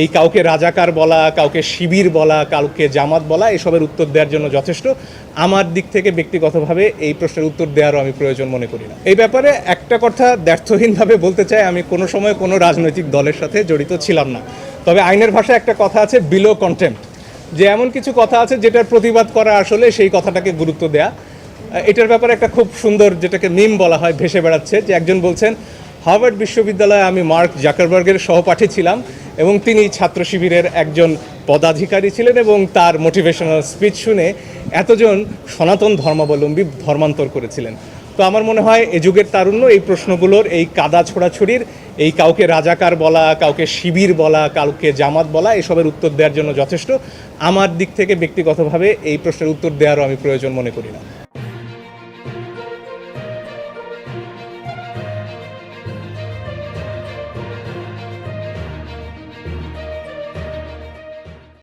এই কাউকে রাজাকার বলা, কাউকে শিবির বলা, কাউকে জামাত বলা, এসবের উত্তর দেওয়ার জন্য যথেষ্ট। আমার দিক থেকে ব্যক্তিগতভাবে এই প্রশ্নের উত্তর দেওয়ারও আমি প্রয়োজন মনে করি না। এই ব্যাপারে একটা কথা ব্যর্থহীনভাবে বলতে চাই, আমি কোনো সময় কোনো রাজনৈতিক দলের সাথে জড়িত ছিলাম না। তবে আইনের ভাষায় একটা কথা আছে বিলো কন্টেম্প যে এমন কিছু কথা আছে যেটার প্রতিবাদ করা আসলে সেই কথাটাকে গুরুত্ব দেয়া। এটার ব্যাপারে একটা খুব সুন্দর যেটাকে মিম বলা হয়, ভেসে বেড়াচ্ছে, যে একজন বলছেন হার্ভার্ড বিশ্ববিদ্যালয়ে আমি মার্ক জাকারবার্গের সহপাঠী ছিলাম এবং তিনি ছাত্র শিবিরের একজন পদাধিকারী ছিলেন এবং তার মোটিভেশনাল স্পিচ শুনে এতজন সনাতন ধর্মাবলম্বী ধর্মান্তর করেছিলেন। তো আমার মনে হয় এ যুগের তারুণ্য, এই প্রশ্নগুলোর, এই কাদা ছোড়াছুড়ির, এই কাউকে রাজাকার বলা, কাউকে শিবির বলা, কাউকে জামাত বলা, এসবের উত্তর দেওয়ার জন্য যথেষ্ট। আমার দিক থেকে ব্যক্তিগতভাবে এই প্রশ্নের উত্তর দেওয়ারও আমি প্রয়োজন মনে করি না।